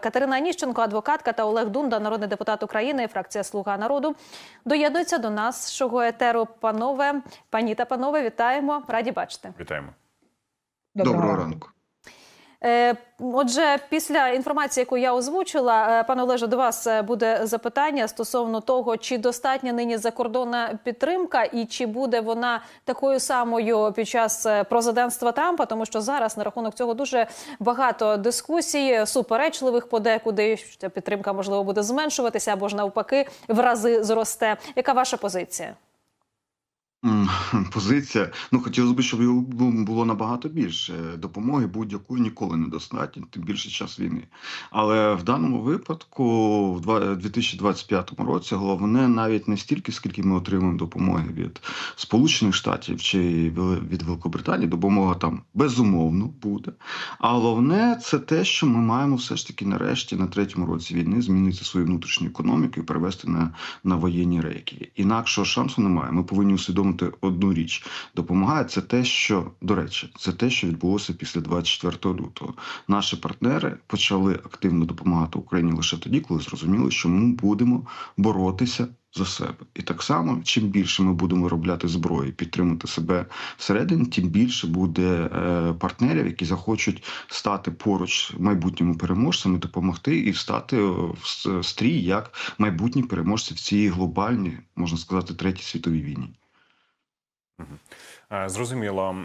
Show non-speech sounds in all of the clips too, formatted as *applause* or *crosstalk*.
Катерина Аніщенко, адвокатка та Олег Дунда, народний депутат України, фракція Слуга народу, доєднуються до нашого етеру. Панове, пані та панове, вітаємо, раді бачити. Вітаємо. Доброго ранку. Е, Отже, після інформації, яку я озвучила, е, пане Олеже, до вас е, буде запитання стосовно того, чи достатня нині закордонна підтримка, і чи буде вона такою самою під час президентства Трампа, тому що зараз на рахунок цього дуже багато дискусій, суперечливих подекуди. ця підтримка можливо буде зменшуватися або ж навпаки в рази зросте. Яка ваша позиція? *laughs* Позиція. Ну хотілося б, щоб його було набагато більше. Допомоги будь-якої ніколи недостатньо, тим більше час війни. Але в даному випадку, в 2025 році, головне навіть не стільки, скільки ми отримуємо допомоги від Сполучених Штатів чи від Великобританії. Допомога там безумовно буде. А головне це те, що ми маємо все ж таки нарешті на третьому році війни змінити свою внутрішню економіку і перевести на, на воєнні рейки. Інакшого шансу немає. Ми повинні усвідомити одну річ. Допомагає це те, що до речі, це те, що відбулося після 24 лютого. Наші партнери почали активно допомагати Україні лише тоді, коли зрозуміли, що ми будемо боротися. За себе і так само, чим більше ми будемо виробляти зброї, підтримати себе всередині, тим більше буде е, партнерів, які захочуть стати поруч майбутніми переможцями, допомогти і стати е, в стрій як майбутні переможці в цій глобальній, можна сказати, третій світовій війні. Е, Зрозуміло.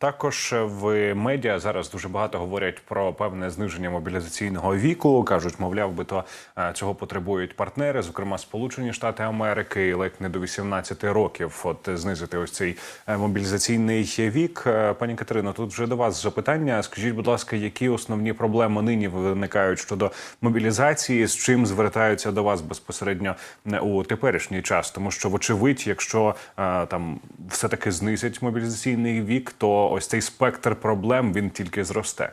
Також в медіа зараз дуже багато говорять про певне зниження мобілізаційного віку. кажуть, мовляв, би то е, цього потребують партнери, зокрема Сполучені Штати Америки, ледь не до 18 років. От знизити ось цей е, мобілізаційний вік. Е, Пані Катерино, тут вже до вас запитання. Скажіть, будь ласка, які основні проблеми нині виникають щодо мобілізації? З чим звертаються до вас безпосередньо у теперішній час? Тому що, вочевидь, якщо там все таки знизять мобілізаційний вік, то ось цей спектр проблем він тільки зросте.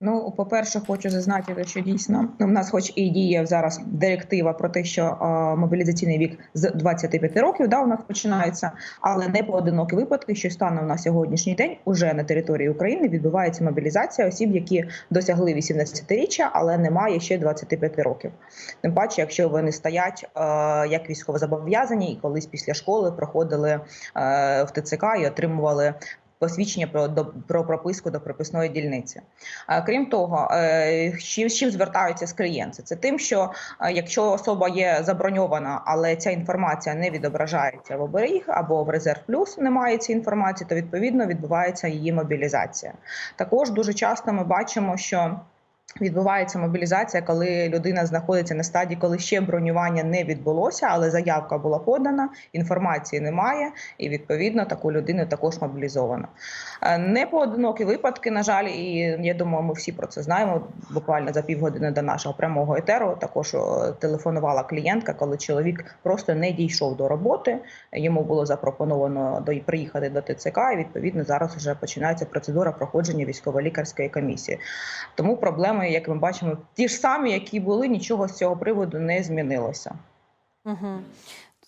Ну, по-перше, хочу зазначити, що дійсно ну, в нас, хоч і діє зараз директива про те, що е, мобілізаційний вік з 25 років да, у нас починається, але не поодинокі випадки, що станом на сьогоднішній день уже на території України відбувається мобілізація осіб, які досягли 18-річчя, але немає ще 25 років. Тим паче, якщо вони стоять е, як військовозобов'язані і колись після школи проходили е, в ТЦК і отримували посвідчення про про прописку до прописної дільниці. А, Крім того, е, з чим, чим звертаються з клієнти? Це тим, що е, якщо особа є заброньована, але ця інформація не відображається в оберіг або в резерв плюс немає цієї інформації, то відповідно відбувається її мобілізація. Також дуже часто ми бачимо, що Відбувається мобілізація, коли людина знаходиться на стадії, коли ще бронювання не відбулося, але заявка була подана, інформації немає, і відповідно таку людину також мобілізовано. Е, Не поодинокі випадки, на жаль, і я думаю, ми всі про це знаємо. Буквально за півгодини до нашого прямого етеру також телефонувала клієнтка, коли чоловік просто не дійшов до роботи. Йому було запропоновано до приїхати до ТЦК, і відповідно зараз вже починається процедура проходження військово-лікарської комісії. Тому проблеми, як ми бачимо, ті ж самі, які були, нічого з цього приводу не змінилося. Угу.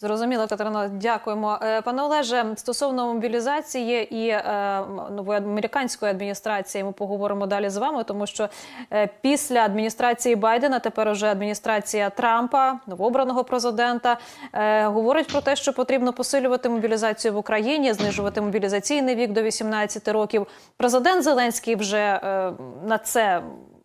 Зрозуміло, Катерино, дякуємо. Е, Пане Олеже, стосовно мобілізації і е, нової американської адміністрації, ми поговоримо далі з вами, тому що е, після адміністрації Байдена, тепер уже адміністрація Трампа, новообраного президента, говорить про те, що потрібно посилювати мобілізацію в Україні, знижувати мобілізаційний вік до 18 років. Президент Зеленський вже на це.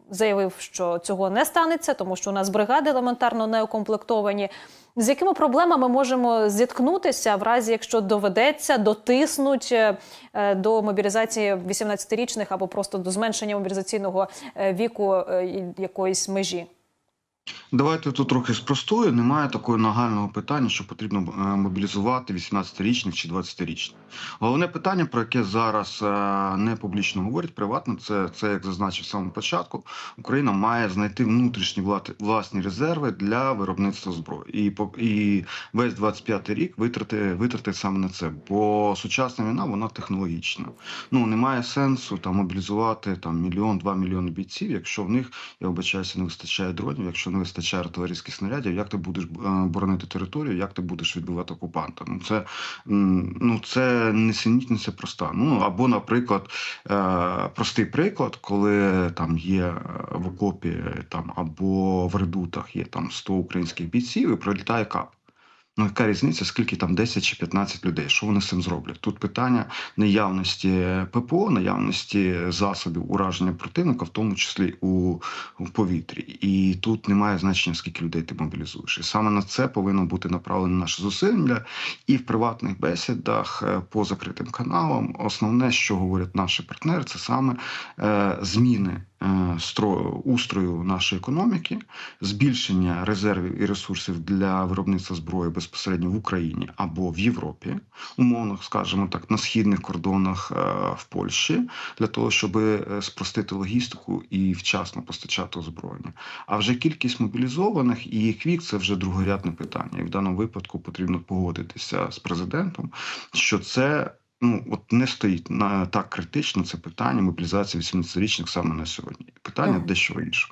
Заявив, що цього не станеться, тому що у нас бригади елементарно не укомплектовані. З якими проблемами можемо зіткнутися в разі, якщо доведеться дотиснуть е, е, до мобілізації 18-річних або просто до зменшення мобілізаційного е, віку якоїсь межі? Давайте тут трохи спростую. Немає такого нагального питання, що потрібно е, мобілізувати 18-річних чи 20-річних. Головне питання, про яке зараз е, не публічно говорять, приватно, це, це як зазначив самому початку. Україна має знайти внутрішні власні резерви для виробництва зброї. І, і весь 25-й рік витрати, витрати саме на це. Бо сучасна війна вона технологічна. Ну немає сенсу там мобілізувати там мільйон, два мільйони бійців, якщо в них я вибачаюся, не вистачає дронів, якщо не вистачає артилерійських снарядів, як ти будеш е, боронити територію, як ти будеш відбивати окупанта. Ну це ну це несенітниця проста. Ну або, наприклад, е, простий приклад, коли там є е, в окопі там або в редутах є там 100 українських бійців, і пролітає кап. Ну, яка різниця, скільки там 10 чи 15 людей? Що вони з цим зроблять? Тут питання наявності ППО, наявності засобів ураження противника, в тому числі у, у повітрі. І тут немає значення, скільки людей ти мобілізуєш. І саме на це повинно бути направлено наше зусилля. І в приватних бесідах е, по закритим каналам. Основне, що говорять наші партнери, це саме е, зміни устрою нашої економіки, збільшення резервів і ресурсів для виробництва зброї безпосередньо в Україні або в Європі, умовно скажімо так, на східних кордонах е, в Польщі, для того, щоб е, спростити логістику і вчасно постачати озброєння. А вже кількість мобілізованих і їх вік це вже другорядне питання. І в даному випадку потрібно погодитися з президентом, що це. Ну, от не стоїть на так критично це питання мобілізації 18-річних саме на сьогодні. Питання Мгм. дещо інше.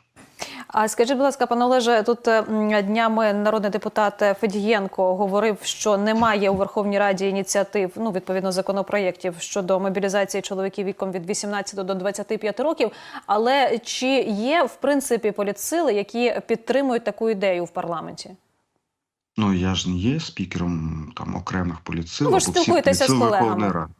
А скажіть, будь ласка, пане Олеже, тут е, днями народний депутат Федієнко говорив, що немає у Верховній Раді ініціатив, ну відповідно законопроєктів щодо мобілізації чоловіків віком від 18 до 25 років. Але чи є в принципі політсили, які підтримують таку ідею в парламенті? Ну я ж не є спікером там окремих політсил. Ну, ви ж або всіх спілкуєтеся з колегами. Ради.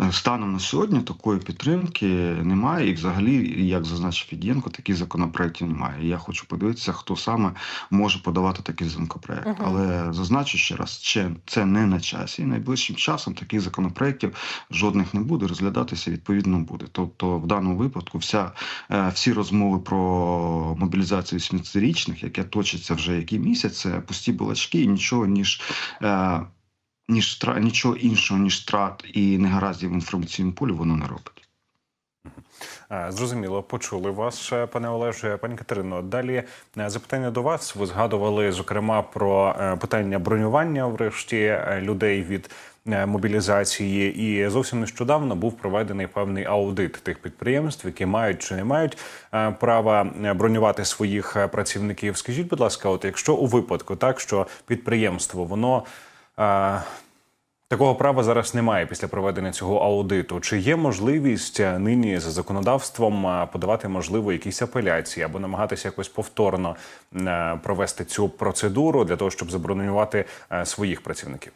Е, Станом на сьогодні такої підтримки немає, і взагалі, як зазначив Фідєнко, таких законопроєктів немає. І Я хочу подивитися, хто саме може подавати такий законопроєкт. Мгм. Але зазначу ще раз, ще це не на часі. І найближчим часом таких законопроєктів жодних не буде. Розглядатися відповідно буде. Тобто, в даному випадку, вся е, всі розмови про мобілізацію 18-річних, яке точиться вже який місяць, це пусті балачки і нічого ніж. Ніж стра... нічого іншого, ніж страт і негараздів в інформаційному полі воно не робить. Е, Зрозуміло, почули вас, пане Олеже. Пані Катерино, далі е, запитання до вас. Ви згадували зокрема про е, питання бронювання врешті людей від мобілізації. І зовсім нещодавно був проведений певний аудит тих підприємств, які мають чи не мають права бронювати своїх працівників. Скажіть, будь ласка, от якщо у випадку так, що підприємство воно. Такого права зараз немає після проведення цього аудиту. Чи є можливість е, нині за законодавством е, подавати можливо якісь апеляції або намагатися якось повторно е, провести цю процедуру для того, щоб забронювати своїх працівників?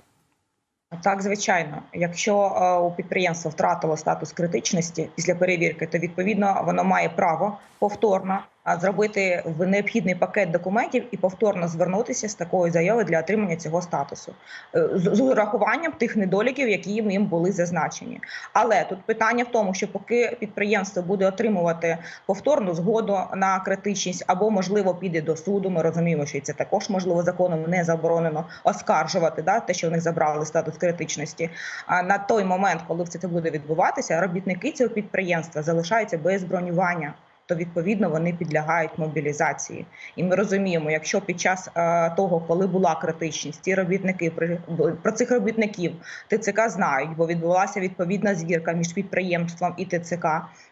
Так, звичайно, якщо у підприємства втратило статус критичності після перевірки, то відповідно воно має право повторно зробити необхідний пакет документів і повторно звернутися з такою заявою для отримання цього статусу Е, з урахуванням тих недоліків, які їм були зазначені. Але тут питання в тому, що поки підприємство буде отримувати повторну згоду на критичність, або можливо піде до суду. Ми розуміємо, що це також можливо законом не заборонено оскаржувати да, те, що в них забрали статус критичності. А на той момент, коли все це буде відбуватися, робітники цього підприємства залишаються без бронювання. То відповідно вони підлягають мобілізації, і ми розуміємо, якщо під час е, того, коли була критичність, ті робітники про цих робітників ТЦК знають, бо відбулася відповідна звірка між підприємством і ТЦК.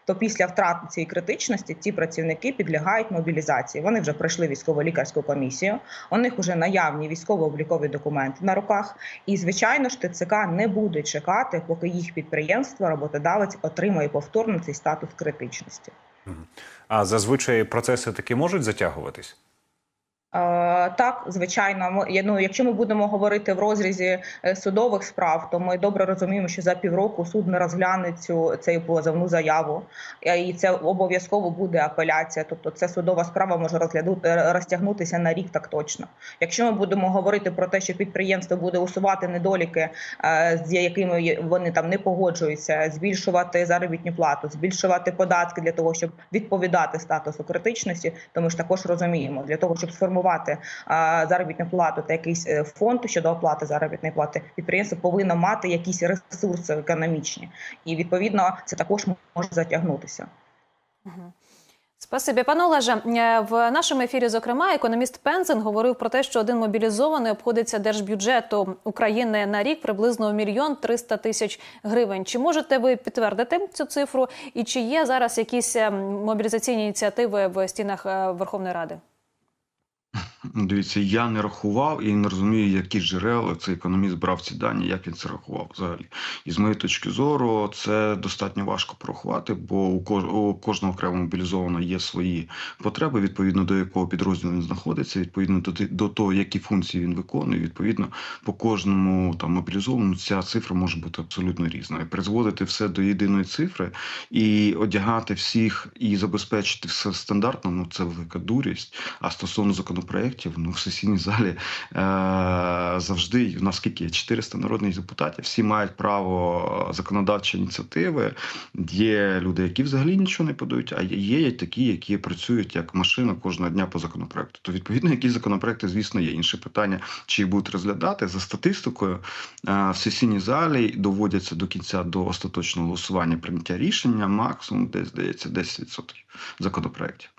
То після втрати цієї критичності ці працівники підлягають мобілізації. Вони вже пройшли військово-лікарську комісію. У них вже наявні військово-облікові документи на руках. І звичайно ж, ТЦК не буде чекати, поки їх підприємство, роботодавець отримає повторно цей статус критичності. А зазвичай процеси таки можуть затягуватись? Е, Так, звичайно, ми ну, якщо ми будемо говорити в розрізі е, судових справ, то ми добре розуміємо, що за півроку суд не розгляне цю цю позовну заяву, Е, і це обов'язково буде апеляція. Тобто, це судова справа може розгляду е, розтягнутися на рік так точно. Якщо ми будемо говорити про те, що підприємство буде усувати недоліки, з якими вони там не погоджуються, збільшувати заробітну плату, збільшувати податки для того, щоб відповідати статусу критичності, то ми ж також розуміємо, для того, щоб сформувати е, заробітну плату та якийсь е, фонд щодо оплати заробітної плати, підприємство повинно мати якісь ресурси економічні, і відповідно це також може затягнутися. Спасибі, пане Олеже. Е, В нашому ефірі, зокрема, економіст Пензен говорив про те, що один мобілізований обходиться держбюджету України на рік приблизно в мільйон триста тисяч гривень. Чи можете ви підтвердити цю цифру? І чи є зараз якісь е, мобілізаційні ініціативи в стінах е, Верховної Ради? Дивіться, я не рахував і не розумію, які джерела цей економіст брав ці дані, як він це рахував взагалі. І з моєї точки зору, це достатньо важко порахувати, бо у кож- кожного окремо мобілізованого є свої потреби, відповідно до якого підрозділу він знаходиться, відповідно до, того, які функції він виконує. Відповідно, по кожному там мобілізованому ця цифра може бути абсолютно різна. І призводити все до єдиної цифри і одягати всіх і забезпечити все стандартно, ну це велика дурість. А стосовно законопроєктів, ну в сесійній залі е- завжди в нас скільки є 400 народних депутатів. Всі мають право законодавчої ініціативи. Є люди, які взагалі нічого не подають, а є, такі, які працюють як машина кожного дня по законопроекту. То відповідно, якісь законопроекти, звісно, є. Інше питання, чи їх будуть розглядати за статистикою е, в сесійній залі доводяться до кінця до остаточного голосування прийняття рішення максимум десь здається 10% законопроектів.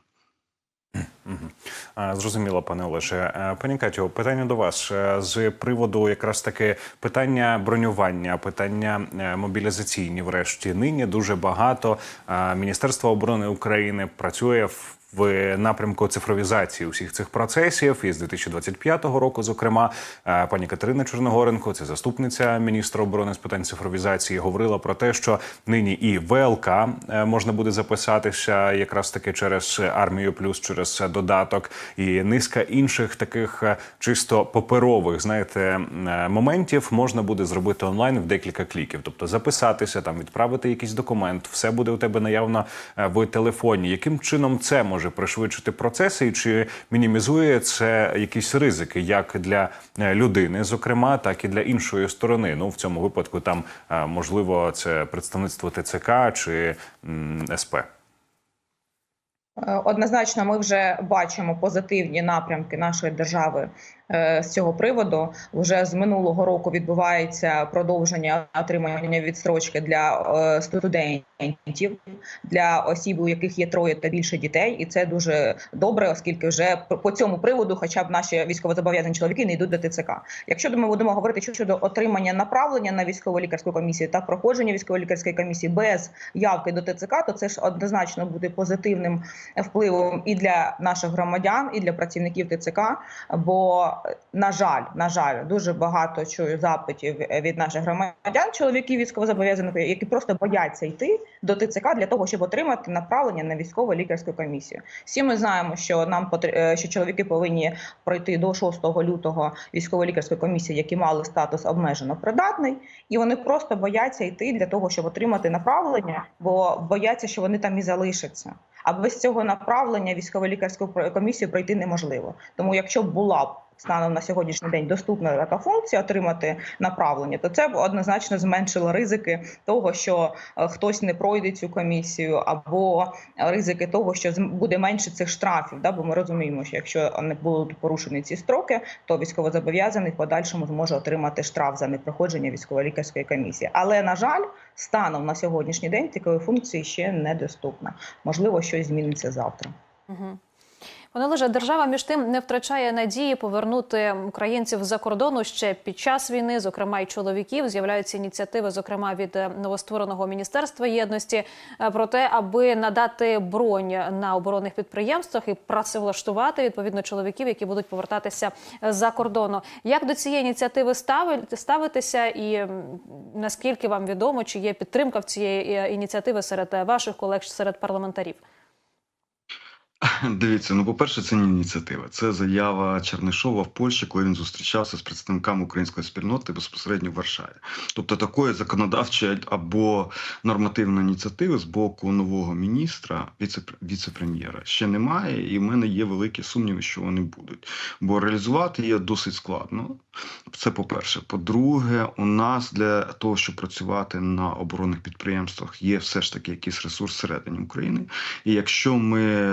А, Зрозуміло, пане Олеже. Е, Пані Катю, питання до вас Е, з приводу якраз таки питання бронювання, питання е, мобілізаційні. Врешті нині дуже багато е, Міністерство оборони України працює в. В напрямку цифровізації усіх цих процесів і з 2025 року, зокрема, е, пані Катерина Чорногоренко, це заступниця міністра оборони з питань цифровізації, говорила про те, що нині і ВЛК е, можна буде записатися якраз таки через армію плюс через додаток, і низка інших таких е, чисто паперових, знаєте, моментів можна буде зробити онлайн в декілька кліків. Тобто записатися, там відправити якийсь документ, все буде у тебе наявно в телефоні. Яким чином це може пришвидшити процеси, і чи мінімізує це якісь ризики, як для е, людини, зокрема, так і для іншої сторони? Ну в цьому випадку там е, можливо це представництво ТЦК чи СП. Е, Однозначно, ми вже бачимо позитивні напрямки нашої держави е, з цього приводу. Вже з минулого року відбувається продовження отримання відстрочки для е, студентів, для осіб, у яких є троє та більше дітей, і це дуже добре, оскільки вже по- цьому приводу, хоча б наші військовозобов'язані чоловіки не йдуть до ТЦК. Якщо ми будемо говорити що щодо отримання направлення на військово-лікарську комісію та проходження військово-лікарської комісії без явки до ТЦК, то це ж однозначно буде позитивним впливом і для наших громадян, і для працівників ТЦК. Бо, на жаль, на жаль, дуже багато чую запитів від наших громадян, чоловіків військовозобов'язаних, які просто бояться йти до ТЦК для того, щоб отримати направлення на військово-лікарську комісію. Всі ми знаємо, що нам е, що чоловіки повинні пройти до 6 лютого військово-лікарської комісії, які мали статус обмежено придатний, і вони просто бояться йти для того, щоб отримати направлення, бо бояться, що вони там і залишаться. А без цього направлення військово-лікарську комісію пройти неможливо. Тому, якщо була б станом на сьогоднішній день доступна така функція отримати направлення, то це б однозначно зменшило ризики того, що е, хтось не пройде цю комісію, або ризики того, що буде менше цих штрафів. Да? Бо ми розуміємо, що якщо не будуть порушені ці строки, то військовозобов'язаний в подальшому зможе отримати штраф за непроходження військово-лікарської комісії. Але на жаль, станом на сьогоднішній день такої функції ще недоступна. Можливо, щось зміниться завтра. Угу. Пане Олеже, держава між тим не втрачає надії повернути українців за кордону ще під час війни, зокрема й чоловіків. З'являються ініціативи, зокрема від е, новоствореного міністерства єдності, е, про те, аби надати бронь на оборонних підприємствах і працевлаштувати відповідно чоловіків, які будуть повертатися е, за кордону. Як до цієї ініціативи стави- ставитися, і наскільки вам відомо, чи є підтримка в цієї ініціативи серед ваших колег, серед парламентарів? *laughs* Дивіться, ну по-перше, це не ініціатива. Це заява Чернишова в Польщі, коли він зустрічався з представниками української спільноти безпосередньо в Варшаві. Тобто такої законодавчої або нормативної ініціативи з боку нового міністра, віце- віце-прем'єра, ще немає, і в мене є великі сумніви, що вони будуть. Бо реалізувати її досить складно. Це по-перше. По-друге, у нас для того, щоб працювати на оборонних підприємствах, є все ж таки якийсь ресурс всередині України. І якщо ми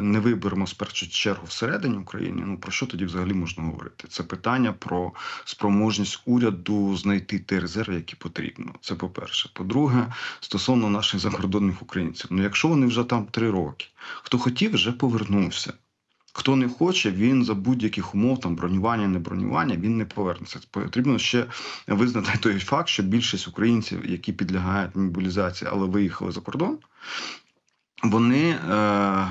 не виберемо в першу чергу всередині України, ну про що тоді взагалі можна говорити? Це питання про спроможність уряду знайти ті резерви, які потрібно. Це по-перше. По-друге, стосовно наших закордонних українців. Ну, якщо вони вже там три роки, хто хотів, вже повернувся. Хто не хоче, він за будь-яких умов, там бронювання, не бронювання, він не повернеться. Потрібно ще визнати той факт, що більшість українців, які підлягають мобілізації, але виїхали за кордон, Вони, е, е,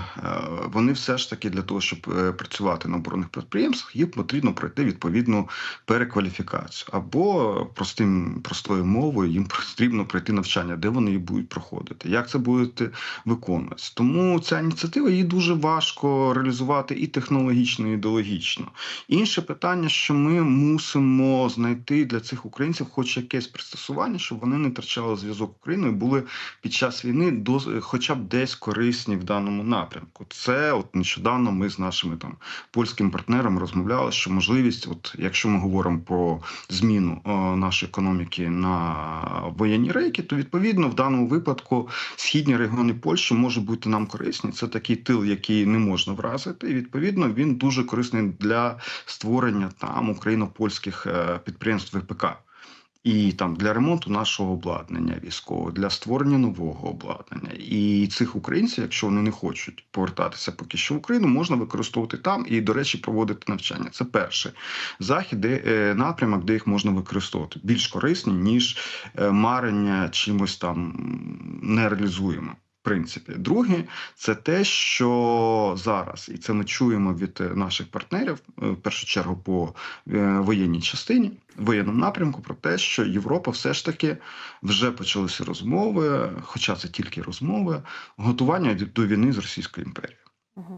вони все ж таки для того, щоб е, працювати на оборонних підприємствах, їм потрібно пройти відповідну перекваліфікацію. Або простим простою мовою їм *laughs* потрібно пройти навчання, де вони її будуть проходити, як це буде виконуватися. Тому ця ініціатива її дуже важко реалізувати і технологічно, і ідеологічно. Інше питання, що ми мусимо знайти для цих українців хоч якесь пристосування, щоб вони не втрачали зв'язок з Україною, були під час війни до хоча б десь корисні в даному напрямку. Це от нещодавно ми з нашими там польськими партнерами розмовляли, що можливість, от якщо ми говоримо про зміну е, нашої економіки на воєнні рейки, то відповідно в даному випадку східні регіони Польщі можуть бути нам корисні. Це такий тил, який не можна вразити. І відповідно він дуже корисний для створення там україно-польських е, підприємств ВПК. І там для ремонту нашого обладнання військового, для створення нового обладнання. І цих українців, якщо вони не хочуть повертатися поки що в Україну, можна використовувати там і, до речі, проводити навчання. Це перший захід, де е, напрямок, де їх можна використовувати більш корисні, ніж е, марення чимось там нереалізуємо. Принципі, друге, це те, що зараз, і це ми чуємо від е, наших партнерів, е, в першу чергу по е, воєнній частині, воєнному напрямку, про те, що Європа все ж таки вже почалися розмови, хоча це тільки розмови, готування до війни з Російською імперією.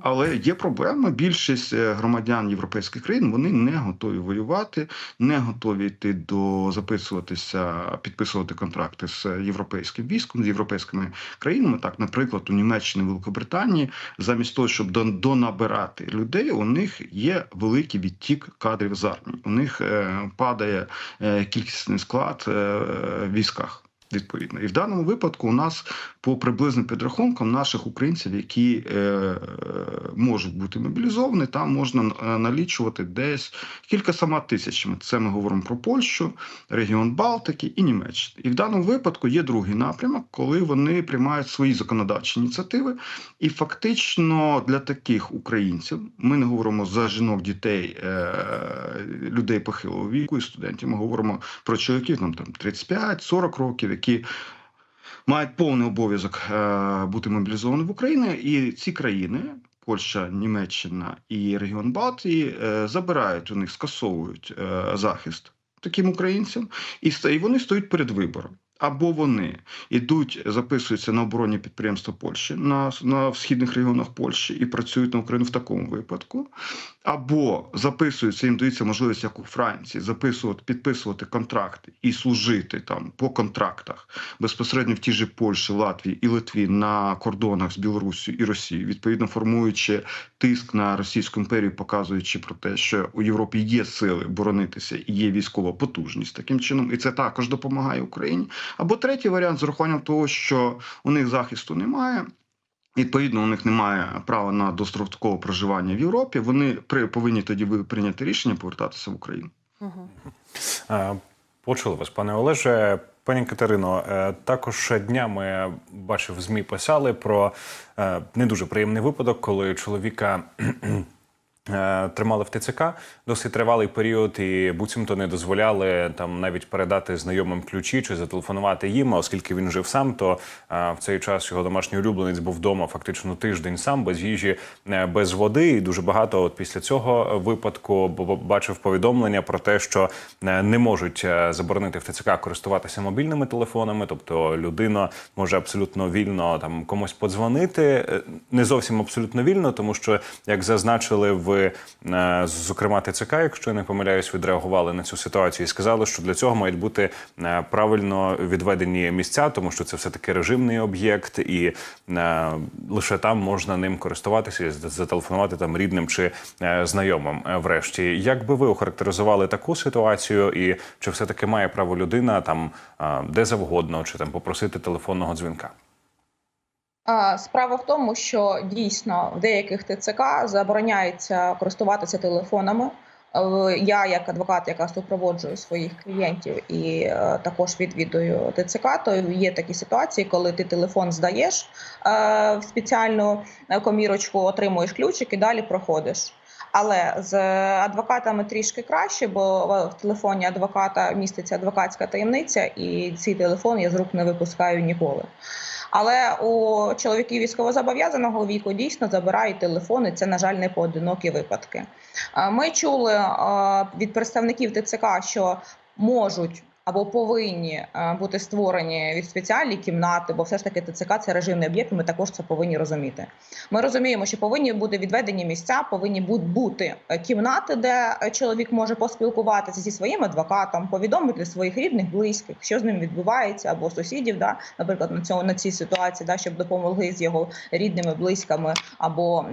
Але є проблема. Більшість е, громадян європейських країн вони не готові воювати, не готові йти до записуватися, підписувати контракти з європейським військом, з європейськими країнами. Так, наприклад, у Німеччині, Великобританії, замість того, щоб дон- донабирати людей, у них є великий відтік кадрів з армії. У них е, падає е, кількісний склад в військах. Відповідно, і в даному випадку у нас по приблизним підрахункам наших українців, які е, е, можуть бути мобілізовані, там можна е, налічувати десь кілька сама тисяч. Це ми говоримо про Польщу, регіон Балтики і Німеччини. І в даному випадку є другий напрямок, коли вони приймають свої законодавчі ініціативи. І фактично для таких українців ми не говоримо за жінок, дітей, е, людей похилого віку і студентів. Ми говоримо про чоловіків нам там 35-40 років, які мають повний обов'язок е, бути мобілізовані в Україну, і ці країни. Польща, Німеччина і регіон Балтії е, забирають у них, скасовують е, захист таким українцям, і вони стоять перед вибором. Або вони йдуть, записуються на оборонні підприємства Польщі на, на східних регіонах Польщі і працюють на Україну в такому випадку, або записуються, їм дається можливість, як у Франції, записувати, підписувати контракти і служити там по контрактах безпосередньо в тій же Польщі, Латвії і Литві на кордонах з Білорусією і Росією, відповідно формуючи тиск на Російську імперію, показуючи про те, що у Європі є сили боронитися і є військова потужність таким чином, і це також допомагає Україні. Або третій варіант з урахуванням того, що у них захисту немає. Відповідно, у них немає права на дострокове проживання в Європі. Вони при повинні тоді прийняти рішення повертатися в Україну. Е, Почули вас, пане Олеже. Пані Катерино, е, також днями бачив ЗМІ писали про е, не дуже приємний випадок, коли чоловіка. Е, Тримали в ТЦК досить тривалий період, і буцімто не дозволяли там навіть передати знайомим ключі чи зателефонувати їм. А оскільки він жив сам, то е, в цей час його домашній улюбленець був вдома фактично тиждень сам, без їжі, е, без води. І дуже багато от після цього випадку бачив повідомлення про те, що не можуть заборонити в ТЦК користуватися мобільними телефонами, тобто людина може абсолютно вільно там комусь подзвонити, не зовсім абсолютно вільно, тому що як зазначили в е, зокрема ТЦК, якщо я не помиляюсь, відреагували на цю ситуацію і сказали, що для цього мають бути е, правильно відведені місця, тому що це все таки режимний об'єкт, і е, лише там можна ним користуватися, і зателефонувати там рідним чи знайомим. Врешті, як би ви охарактеризували таку ситуацію, і чи все таки має право людина там де завгодно, чи там попросити телефонного дзвінка? Справа в тому, що дійсно в деяких ТЦК забороняється користуватися телефонами. Е, Я, як адвокат, яка супроводжую своїх клієнтів і е, також відвідую ТЦК, то є такі ситуації, коли ти телефон здаєш е, в спеціальну комірочку, отримуєш ключик і далі проходиш. Але з адвокатами трішки краще, бо в телефоні адвоката міститься адвокатська таємниця, і цей телефон я з рук не випускаю ніколи. Але у чоловіків військовозобов'язаного віку дійсно забирають телефони. Це, на жаль, не поодинокі випадки. Ми чули від представників ТЦК, що можуть. Або повинні е, бути створені від спеціальні кімнати, бо все ж таки ТЦК це режимний об'єкт. Ми також це повинні розуміти. Ми розуміємо, що повинні бути відведені місця, повинні бути е, кімнати, де е, чоловік може поспілкуватися зі своїм адвокатом, повідомити своїх рідних, близьких, що з ним відбувається, або сусідів, да, наприклад, на цьому на цій ситуації, да, щоб допомогли з його рідними, близькими або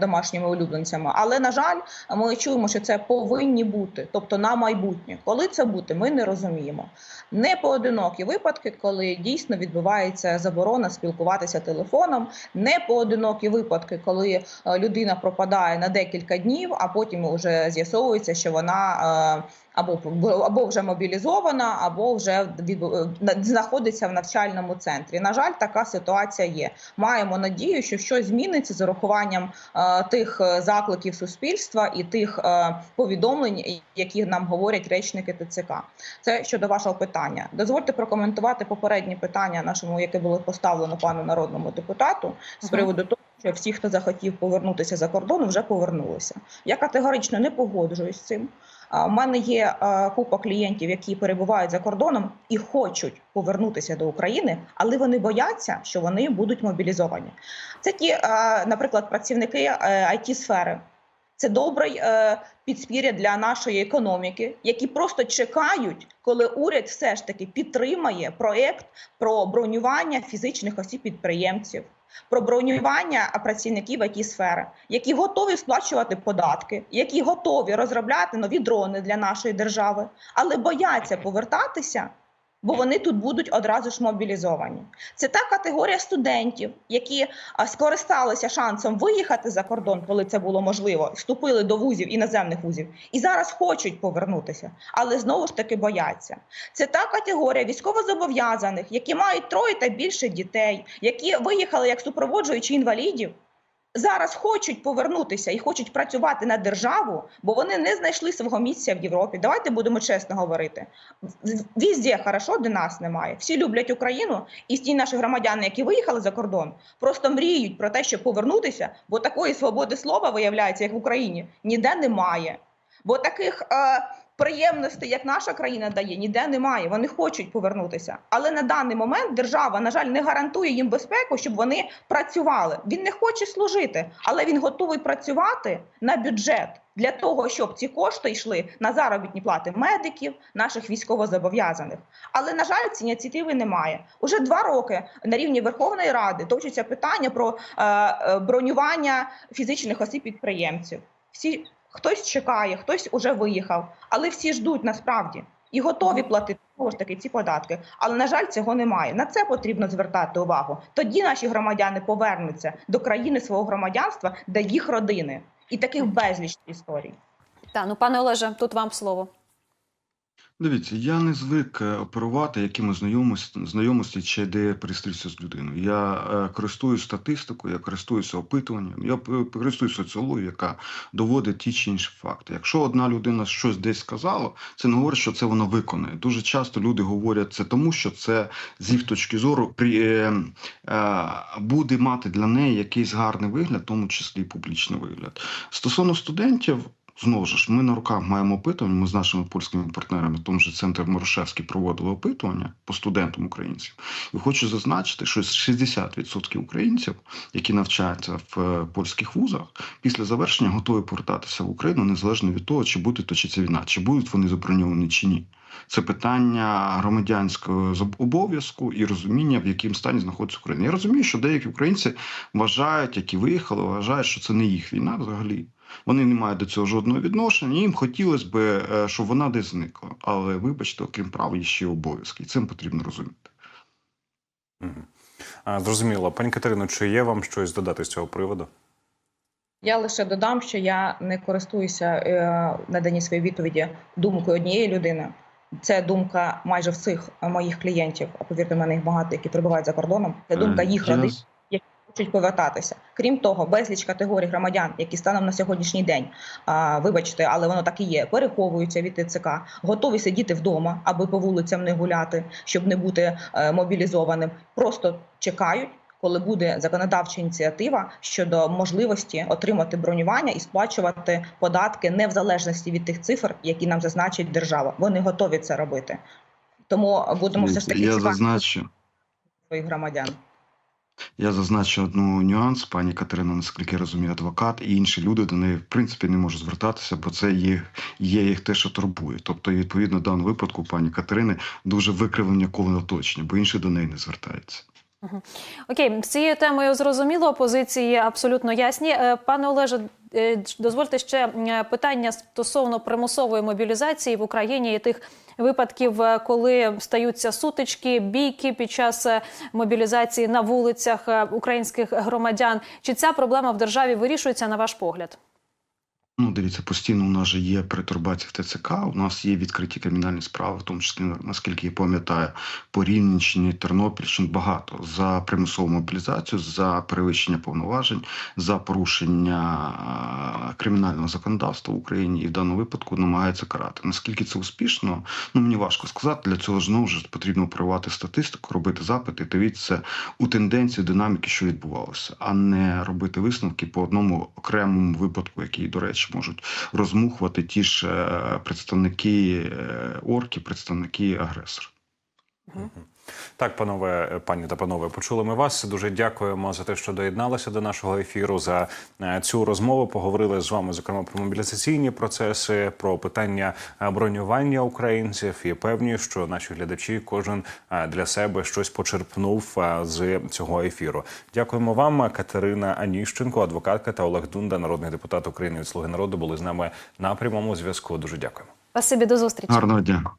домашніми улюбленцями. Але на жаль, ми чуємо, що це повинні бути, тобто на майбутнє. Коли це бути, ми не розуміємо. anymore Не поодинокі випадки, коли дійсно відбувається заборона спілкуватися телефоном, не поодинокі випадки, коли е, людина пропадає на декілька днів, а потім вже з'ясовується, що вона е, або або вже мобілізована, або вже е, знаходиться в навчальному центрі. На жаль, така ситуація є. Маємо надію, що щось зміниться з урахуванням тих закликів суспільства і тих повідомлень, які нам говорять речники ТЦК. Це щодо вашого питання. Дозвольте прокоментувати попереднє питання нашому, яке було поставлено пану народному депутату з приводу того, що всі, хто захотів повернутися за кордон, вже повернулися. Я категорично не погоджуюсь з цим. У мене є е, купа клієнтів, які перебувають за кордоном і хочуть повернутися до України, але вони бояться, що вони будуть мобілізовані. Це ті, е, наприклад, працівники it сфери. Це добрий е, підспір'я для нашої економіки, які просто чекають, коли уряд все ж таки підтримає проект про бронювання фізичних осіб підприємців, про бронювання працівників it сфери, які готові сплачувати податки, які готові розробляти нові дрони для нашої держави, але бояться повертатися. Бо вони тут будуть одразу ж мобілізовані. Це та категорія студентів, які скористалися шансом виїхати за кордон, коли це було можливо, вступили до вузів іноземних вузів, і зараз хочуть повернутися, але знову ж таки бояться. Це та категорія військовозобов'язаних, які мають троє та більше дітей, які виїхали як супроводжуючи інвалідів. Зараз хочуть повернутися і хочуть працювати на державу, бо вони не знайшли свого місця в Європі. Давайте будемо чесно говорити. Візде хорошо, де нас немає. Всі люблять Україну, і ті наші громадяни, які виїхали за кордон, просто мріють про те, щоб повернутися, бо такої свободи слова виявляється, як в Україні, ніде немає. Бо таких е, приємностей, як наша країна дає, ніде немає. Вони хочуть повернутися. Але на даний момент держава, на жаль, не гарантує їм безпеку, щоб вони працювали. Він не хоче служити, але він готовий працювати на бюджет для того, щоб ці кошти йшли на заробітні плати медиків, наших військовозобов'язаних. Але на жаль, цієї ініціативи немає. Уже два роки на рівні Верховної Ради точиться питання про е, е, бронювання фізичних осіб підприємців. Всі хтось чекає, хтось уже виїхав, але всі ждуть насправді і готові платити знову ж таки ці податки. Але на жаль, цього немає. На це потрібно звертати увагу. Тоді наші громадяни повернуться до країни свого громадянства, де їх родини, і таких безліч історій. Та ну пане Олеже, тут вам слово. Дивіться, я не звик е, оперувати якимось знайомості, знайомості чи де перестрітися з людиною. Я е, користуюсь статистикою, я користуюся опитуванням, я користуюсь соціологією, яка доводить ті чи інші факти. Якщо одна людина щось десь сказала, це не говорить, що це вона виконає. Дуже часто люди говорять це тому, що це з їх точки зору при, е, е, буде мати для неї якийсь гарний вигляд, в тому числі і публічний вигляд. Стосовно студентів. Знову ж, ми на руках маємо опитування. Ми з нашими польськими партнерами, тому ж центрі Морошевський, проводили опитування по студентам українців. І хочу зазначити, що 60% українців, які навчаються в е, польських вузах, після завершення готові повертатися в Україну, незалежно від того, чи буде точиться війна, чи будуть вони заброньовані чи ні. Це питання громадянського обов'язку і розуміння, в якому стані знаходиться Україна. Я розумію, що деякі українці вважають, які виїхали, вважають, що це не їх війна взагалі. Вони не мають до цього жодного відношення. Їм хотілося б, е, щоб вона десь зникла. Але вибачте, окрім прав, є ще обов'язки, і цим потрібно розуміти. Зрозуміло. Пані Катерино, чи є вам щось додати з цього приводу? Я лише додам, що я не користуюся е, наданні своєї відповіді думкою однієї людини. Це думка майже всіх моїх клієнтів. А повірте, мене їх багато, які перебувають за кордоном. Це думка Е, їх я хочуть повертатися. Крім того, безліч категорій громадян, які станом на сьогоднішній день, а, вибачте, але воно так і є, переховуються від ТЦК, готові сидіти вдома, аби по вулицям не гуляти, щоб не бути е, мобілізованим. Просто чекають. Коли буде законодавча ініціатива щодо можливості отримати бронювання і сплачувати податки не в залежності від тих цифр, які нам зазначить держава, вони готові це робити. Тому будемо все ж таки Я зазначу. своїх громадян. Я зазначу одну нюанс. Пані Катерина, наскільки я розумію, адвокат і інші люди до неї в принципі не можуть звертатися, бо це є, є їх те, що турбує. Тобто, відповідно, в даному випадку пані Катерини дуже викривлення коло оточення, бо інші до неї не звертаються. Окей, з цією темою зрозуміло. Позиції абсолютно ясні. Е, Пане Олеже, дозвольте ще е, питання стосовно примусової мобілізації в Україні і тих випадків, е, коли стаються сутички, бійки під час е, мобілізації на вулицях е, українських громадян. Чи ця проблема в державі вирішується на ваш погляд? Ну, дивіться, постійно у нас же є перетурбації в ТЦК. У нас є відкриті кримінальні справи, в тому числі, наскільки я пам'ятаю, по Рівненщині, Тернопільщині багато за примусову мобілізацію, за перевищення повноважень, за порушення е, кримінального законодавства в Україні і в даному випадку намагаються карати. Наскільки це успішно, ну мені важко сказати. Для цього знову ж потрібно привати статистику, робити запити, дивитися у тенденцію динаміки, що відбувалося, а не робити висновки по одному окремому випадку, який, до речі, можуть розмухувати ті ж е, представники е, орки, представники агресора. Так, панове, е, пані та панове, почули ми вас. Дуже дякуємо за те, що доєдналися до нашого ефіру за е, цю розмову. Поговорили з вами зокрема про мобілізаційні процеси, про питання бронювання українців. І певні, що наші глядачі кожен е, для себе щось почерпнув з цього ефіру. Дякуємо вам, Катерина Аніщенко, адвокатка та Олег Дунда, народний депутат України від Слуги народу, були з нами на прямому зв'язку. Дуже дякуємо. Спасибі, до зустрічі. Гарного дня.